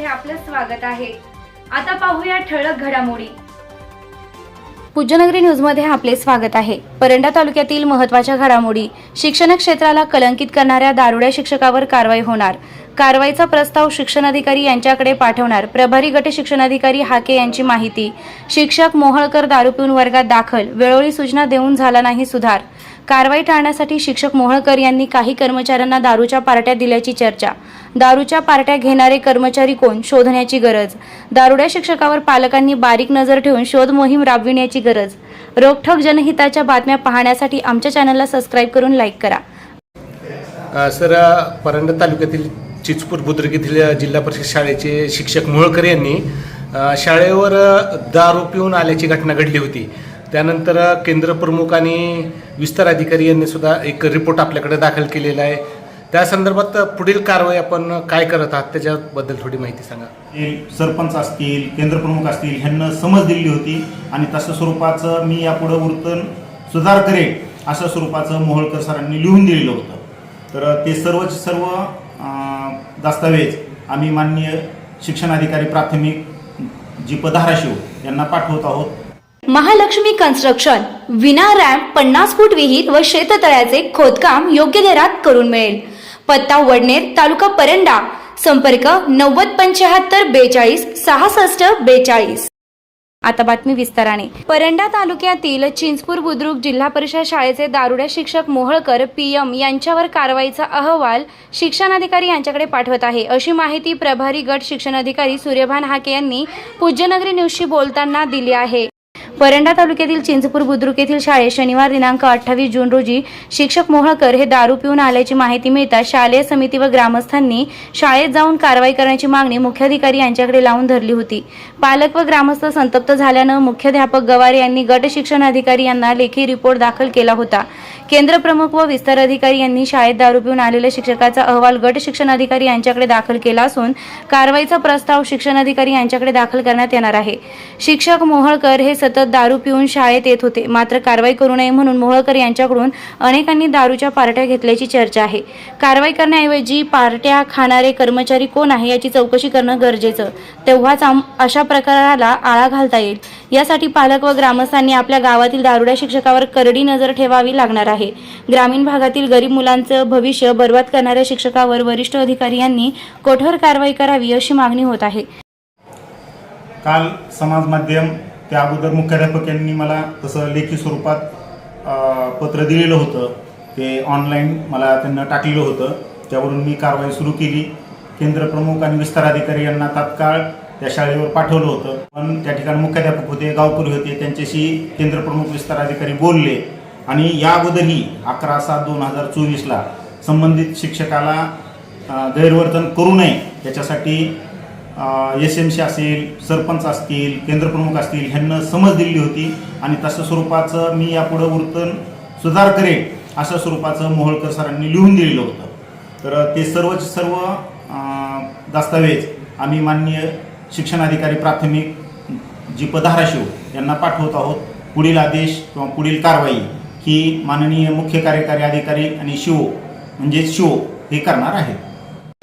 मध्ये आपलं स्वागत आहे. आता पाहूया ठळक घडामोडी. पूज्यनगरी न्यूजमध्ये आपले स्वागत आहे. परंडा तालुक्यातील महत्त्वाच्या घडामोडी शिक्षण क्षेत्राला कलंकित करणाऱ्या दारुड्या शिक्षकावर कारवाई होणार. कारवाईचा प्रस्ताव शिक्षणाधिकारी यांच्याकडे पाठवणार. प्रभारी गट शिक्षणाधिकारी हाके यांची माहिती. शिक्षक मोहळकर दारू पिऊन वर्गात दाखल. वेळोवेळी सूचना देऊन झाला नाही सुधार. कारवाई टाळण्यासाठी शिक्षक मोहळकर यांनी काही कर्मचाऱ्यांना दारूच्या पार्ट्या दिल्याची चर्चा. दारूच्या पार्ट्या घेणारे कर्मचारी कोण? शोधण्याची गरज. दारुड्या शिक्षकावर पालकांनी बारीक नजर ठेवून शोध मोहीम राबविण्याची गरज. रोखठोक जनहिताच्या बातम्या पाहण्यासाठी आमच्या चॅनलला सबस्क्राईब करून लाईक करा. सर परंडा तालुक्यातील चिचपूर बुद्रुक येथील जिल्हा परिषद शाळेचे शिक्षक मोहळकर यांनी शाळेवर दारू पिऊन आल्याची घटना घडली होती. त्यानंतर केंद्र प्रमुख आणि विस्तार अधिकारी यांनी सुद्धा एक रिपोर्ट आपल्याकडे दाखल केलेला आहे. त्या संदर्भात पुढील कारवाई आपण काय करत आहात त्याच्याबद्दल थोडी माहिती सांगा. सरपंच असतील केंद्रप्रमुख असतील ह्यांना समज दिली होती आणि तसं स्वरूपाचं मी यापुढं वर्तन सुधार करेन अशा स्वरूपाचं मोहोळकर सरांनी लिहून दिलेलं होतं. तर ते सर्वच सर्व दस्तावेज आम्ही माननीय शिक्षणाधिकारी प्राथमिक जी धाराशिव यांना पाठवत आहोत. महालक्ष्मी कन्स्ट्रक्शन विना रॅम्प पन्नास फूट विहीर व शेततळ्याचे खोदकाम योग्य दरात करून मिळेल. पत्ता वडनेर तालुका परंडा संपर्क नव्वद पंच्याहत्तर बेचाळीस सहासष्ट बेचाळीस. आता बातमी विस्ताराने. परंडा तालुक्यातील चिंचपूर बुद्रुक जिल्हा परिषद शाळेचे दारुड्या शिक्षक मोहळकर पीएम यांच्यावर कारवाईचा अहवाल शिक्षणाधिकारी यांच्याकडे पाठवत आहे. अशी माहिती प्रभारी गट शिक्षणाधिकारी सूर्यभान हाके यांनी पूज्यनगरी न्यूजशी बोलताना दिली आहे. परंडा तालुक्यातील चिंचपूर बुद्रुक येथील शाळेत शनिवार दिनांक अठ्ठावीस जून रोजी शिक्षक मोहळकर हे दारू पिऊन आल्याची माहिती मिळताच शालेय समिती व ग्रामस्थांनी शाळेत जाऊन कारवाई करण्याची मागणी मुख्याधिकारी यांच्याकडे लावून धरली होती. पालक व ग्रामस्थ संतप्त झाल्यानं मुख्याध्यापक गवारे यांनी गट शिक्षण अधिकारी यांना लेखी रिपोर्ट दाखल केला होता. केंद्र प्रमुख व विस्तार अधिकारी यांनी शाळेत दारू पिऊन आलेल्या शिक्षकाचा अहवाल गट शिक्षण अधिकारी यांच्याकडे दाखल केला असून कारवाईचा प्रस्ताव शिक्षण अधिकारी यांच्याकडे दाखल करण्यात येणार आहे. शिक्षक मोहळकर हे सतत दारू पिऊन शाळेत येत होते. मात्र कारवाई करू नये म्हणून मोहळकर यांच्याकडून अनेकांनी दारूच्या पार्ट्या घेतल्याची चर्चा आहे. कारवाई करण्याऐवजी पार्ट्या खाणारे कर्मचारी कोण आहे याची चौकशी करणं गरजेचं. तेव्हाच अशा प्रकाराला आळा घालता येईल. यासाठी पालक व ग्रामस्थांनी आपल्या गावातील दारुड्या शिक्षकावर करडी नजर ठेवावी लागणार आहे. ग्रामीण भागातील गरीब मुलांचं भविष्य बर्बाद करणाऱ्या शिक्षकावर वरिष्ठ अधिकारी यांनी कठोर कारवाई करावी अशी मागणी होत आहे. काल समाज माध्यम त्या अगोदर मुख्याध्यापक यांनी मला तसं लेखी स्वरूपात पत्र दिलेलं होतं. ते ऑनलाईन मला त्यांना टाकलेलं होतं. त्यावरून मी कारवाई सुरू केली. केंद्र प्रमुख आणि विस्तार अधिकारी यांना तात्काळ त्या शाळेवर पाठवलं होतं. पण त्या ठिकाणी मुख्याध्यापक होते गावकरी होते त्यांच्याशी केंद्र प्रमुख विस्तार अधिकारी बोलले. आणि या अगोदरही अकरा सात दोन हजार चोवीसला संबंधित शिक्षकाला गैरवर्तन करू नये याच्यासाठी एस एम सी असेल सरपंच असतील केंद्रप्रमुख असतील ह्यांना समज दिली होती. आणि तशा स्वरूपाचं मी यापुढं वर्तन सुधार करेन अशा स्वरूपाचं मोहोळकर सरांनी लिहून दिलेलं होतं. तर ते सर्वच सर्व दस्तावेज आम्ही माननीय शिक्षणाधिकारी प्राथमिक जी धाराशिव यांना पाठवत आहोत. पुढील आदेश किंवा पुढील कारवाई ही माननीय मुख्य कार्यकारी अधिकारी आणि शिव म्हणजेच शिव हे करणार आहेत.